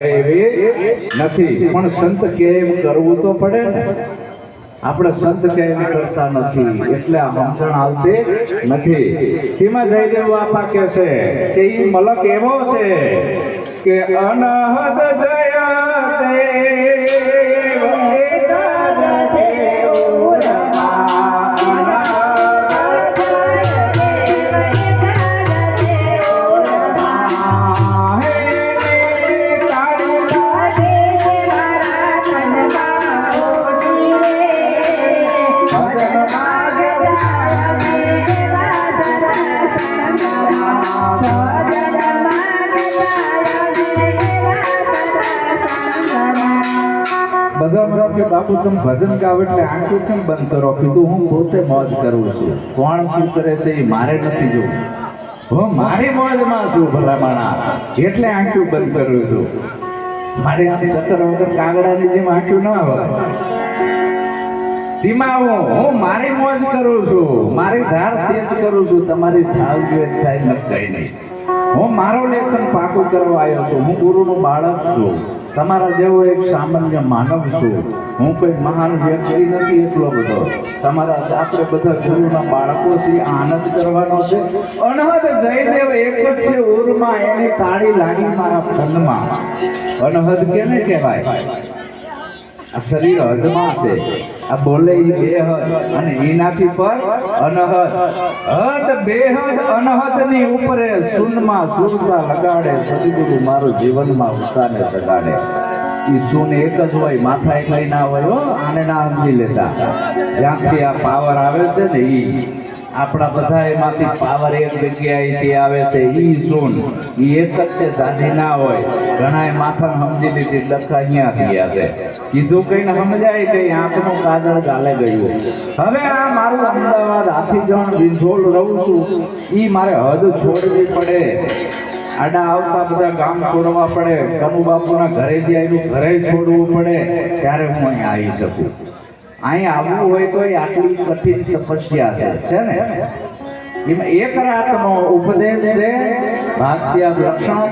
નથી, પણ સંત કે કરવું તો પડે ને? આપણે સંત કે એમ કરતા નથી? એટલે આ સમજણ આવતી નથી. સીમા જયદેવ આપા કે છે, કે એ મલક એવો છે કે અનહદ જય કે બાપુ તમે ભજન ગાવ એટલે આંખો કેમ બંધ કરો? કીધું, હું પોતે મોજ કરું છું. કોણ શું કરે છે એ મારે નથી જોવું. હું, મારી મોજમાં છું ભલા માણા એટલે આંખો બંધ કરું છું. મારે આમ ચક્કર વગર કાગડાની જેમ આંખો ન આવે ધીમા હું મારી મોજ કરું છું. મારી ધાર તેજ કરું છું. તમારી ધાલ જોઈએ થાય નક્કી નહીં. હું મારો લેસન પાકું કરવા આવ્યો છું. હું ગુરુનું બાળક છું. તમારા જેવો એક સામાન્ય માનવ છું. હું કોઈ મહાન વ્યક્તિ નથી એટલો બધો. તમારા આપણે બધા ગુરુના બાળકો છીએ આનંદ કરવાનો છે. અનહદ જયદેવ એક જ છે ઉરમાં એની તાળી લાગી મારા ફનમાં. અનહદ કેને કહેવાય? આ શરીર હદમાં છે. આ બોલે બેહદ અને એનાથી પર અનહદ. હદ, બેહદ અનહદની ઉપરે સુનમાં સુરતા લગાડે સદગુરુ મારું જીવનમાં ઉતાને સગાડે ઈ સુન એક જ હોય માથા એકલાઈ ના હોય આને ના સમજી લેતા. જ્યાંથી આ પાવર આવે છે ને ઈ આપણા બધા એમાંથી પાવર એક જગ્યાએથી આવે છે, ઈ શૂન ઈ એક જ છે સાજી ના હોય. ઘણાએ માથા સમજી લીધી ડખા અહીંયા થયા છે. કીધું કઈને સમજાય કે આંખનું કાજળ ગાલે ગયું. હવે આ મારું અમદાવાદ હાથીજણ વિંઝોલ રહું છું. ઈ મારે હદ છોડવી પડે. આડા આવતા બધા ગામ છોડવા પડે. કનુ બાપુના ઘરે જાય ઘરે છોડવું પડે. ત્યારે હું અહીંયા આવી શકું. અહીં આવવું હોય તો આટલી કઠિન તપસ્યા છે છે ને? એમાં એક રાતનો ઉપદેશ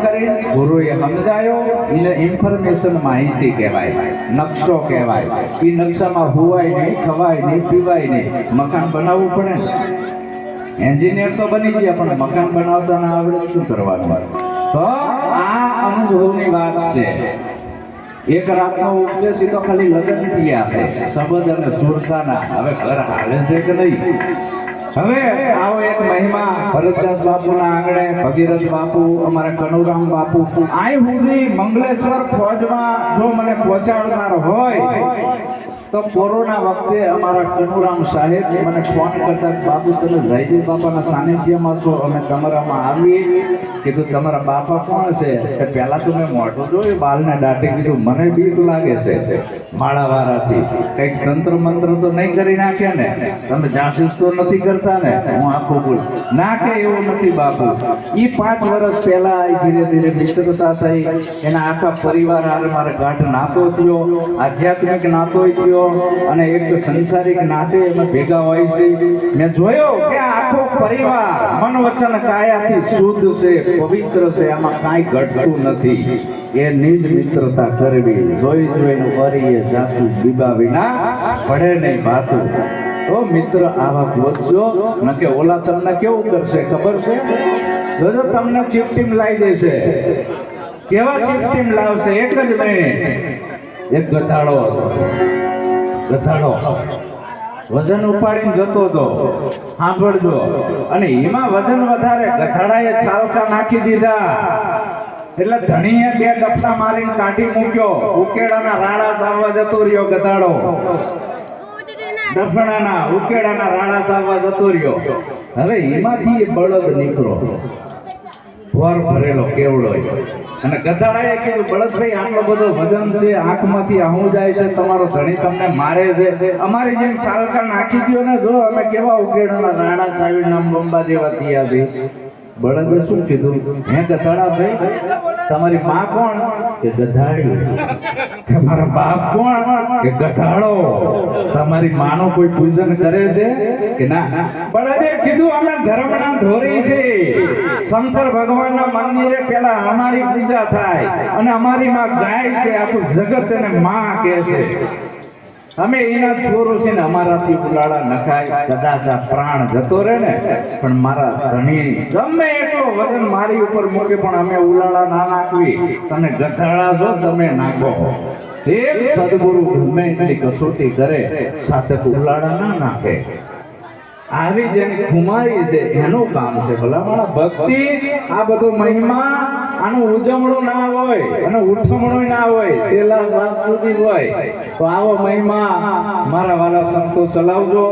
કરી, ગુરુએ સમજાયો. એને ઇન્ફોર્મેશન માહિતી કહેવાય, નકશો કહેવાય. એ નકશામાં હોવાય નહીં, ખવાય નહીં, પીવાય નહીં. મકાન બનાવવું પડે એન્જિનિયર તો બની ગયા, પણ મકાન બનાવતા ના આવડે શું કરવાનું? તો આ અનુભવની વાત છે. એક રાતનો ઉપદેશ તો ખાલી લગ્ન થયા છે શબ્દ અને સુરતાના. હવે ઘર હાલે છે કે નહીં? હવે આવો એક મહિમા. ભરતદાસ બાપુના આંગણે ભગીરથ બાપુ, અમારા કનુરામ બાપુ. આય સુધી મંગલેશ્વર ફોજમાં જો મને પહોંચાડનાર હોય, તો કોરોના વખતે અમારા કનુરામ સાહેબ મને ફોન કરતા બાપુ, તમે જયદેવ બાપાના સાનિધ્યમાં છો. અમે તમારામાં આવીએ. કીધું, તમારા બાપા કોણ છે? કે પહેલા તો મેં મોઢું જોયું, બાલને દાટી કીધું, મને બીક લાગે છે. માળાવાળાથી. કંઈક તંત્ર મંત્ર તો નહીં કરી નાખે ને? તમે જાસૂસ તો નથી કરતા ને, હું આખો બોલ ના કે એવું નથી બાપુ. એ પાંચ વર્ષ પહેલા ધીરે ધીરે મિત્રતા થઈ, એના આખા પરિવાર હારે મારે ગાંઠ નાતો થયો, આધ્યાત્મિક નાતો થયો, અને એક સંસારિક નાતે અમે ભેગા હોય છે. મેં જોયો કે આખો પરિવાર મન વચન કાયાથી શુદ્ધ છે, પવિત્ર છે, આમાં કાંઈ ઘટતું નથી. એ નિજ મિત્રતા કરવી. જોઈ જોઈને કરીએ જાતું બીબા વિના પડે નહીં ભાતું. તો મિત્ર, આવા ગોતજો નકે ઓલા તમને કેવું કરશે, ખબર છે? જોજો તમને ચીપટીમ લાવી દેશે. કેવા ચીપટીમ લાવશે? એક જ નહીં એક ગધાડો. ગધાડો. વજન ઉપાડીને જતો હતો. સાંભળજો. અને એમાં વજન વધારે. ગધાડાએ છાલકા નાખી દીધા. એટલે ધણીએ બે ગપ્પા મારીને કાઢી મૂક્યો. ઉકેડાના રાડા સાવવા જતો રહ્યો ગધાડો. ડફડાના ઉકેડાના રાણા સાવા જતો રહ્યો. હવે એમાંથી બળદ નીકળો. ભર ભરેલો કેવડો અને ગધાડાએ કીધું, બળદભાઈ, આટલો બધો વજન છે, આંખમાંથી આહું જાય છે, તમારો ધણી તમને મારે છે. અમારી જેમ ચાલકા નાખી દો ને, જો અમે કેવા ઉકેડાના રાણા સાવી નામ બંબા જેવા થયા છે. બળદે શું કીધું? હે ગધાડા ભાઈ તમારી માં કોણ? કે ગધાડી કે બાપ કોણ? કે ગધાડો તમારી માનો કોઈ પૂજન કરે છે કે ના? પણ આજે કીધું અમે ધર્મના ધોરી છે. શંકર ભગવાનના મંદિરે પેલા અમારી પૂજા થાય અને અમારી માં ગાય છે. આખું જગત એને માં કહે છે. અમે એના છોરો છે ને અમારાથી ઉલાળા નખાય કદાચ આ પ્રાણ જતો રહે ને, પણ મારા ધણી ગમે એટલો વજન મારી ઉપર મૂકે, પણ અમે ઉલાળા ના નાખવી. તમે ગધાડા છો તમે નાખો. એક સદગુરુ ગમે એટલી કસોટી કરે, સાથે ઉલાળા ના નાખે. આવી જેની ખુમારી છે, એનું કામ છે. ભલા મારા ભક્તિ, આ બધો મહિમા આનું ઉજવણું ના હોય અને ઉઠમણું ના હોય પેલા વાત સુધી હોય. તો આવો મહિમા મારા વાલા સંતો ચલાવજો.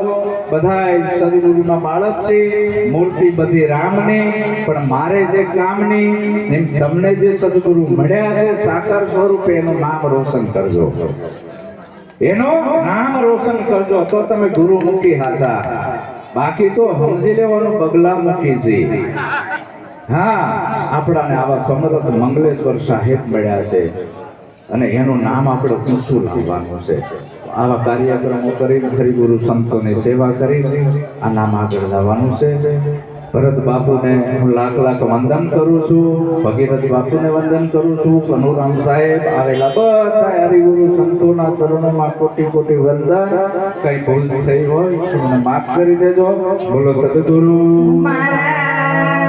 બધાય સદગુરુના બાળક છે, મૂર્તિ બધી રામની, પણ મારે જે કામની, એમ તમને જે સદગુરુ મળ્યા છે, સાકાર સ્વરૂપે એનું નામ રોશન કરજો. એનું નામ રોશન કરજો, તો તમે ગુરુ મૂકી હાથા. બાકી તો સમજી લેવાનું, પગલા મૂકી છે હા, આપણાને આવા સમરથ મંગલેશ્વર સાહેબ મળ્યા છે. અને એનું નામ આપણે ઊંચું લાવવાનું છે. આવા કાર્યક્રમો કરીને ફરી ગુરુ સંતોની સેવા કરીને આ નામ આગળ લાવવાનું છે. ભરત બાપુને હું લાખ લાખ વંદન કરું છું, ભગીરથ બાપુને વંદન કરું છું, કનુરામ સાહેબ આવેલા બધા હરિગુરુ સંતોના ચરણોમાં કોટી કોટી વંદન. કઈ ભૂલ થઈ હોય તો મને માફ કરી દેજો. બોલો સદગુરુ. મારા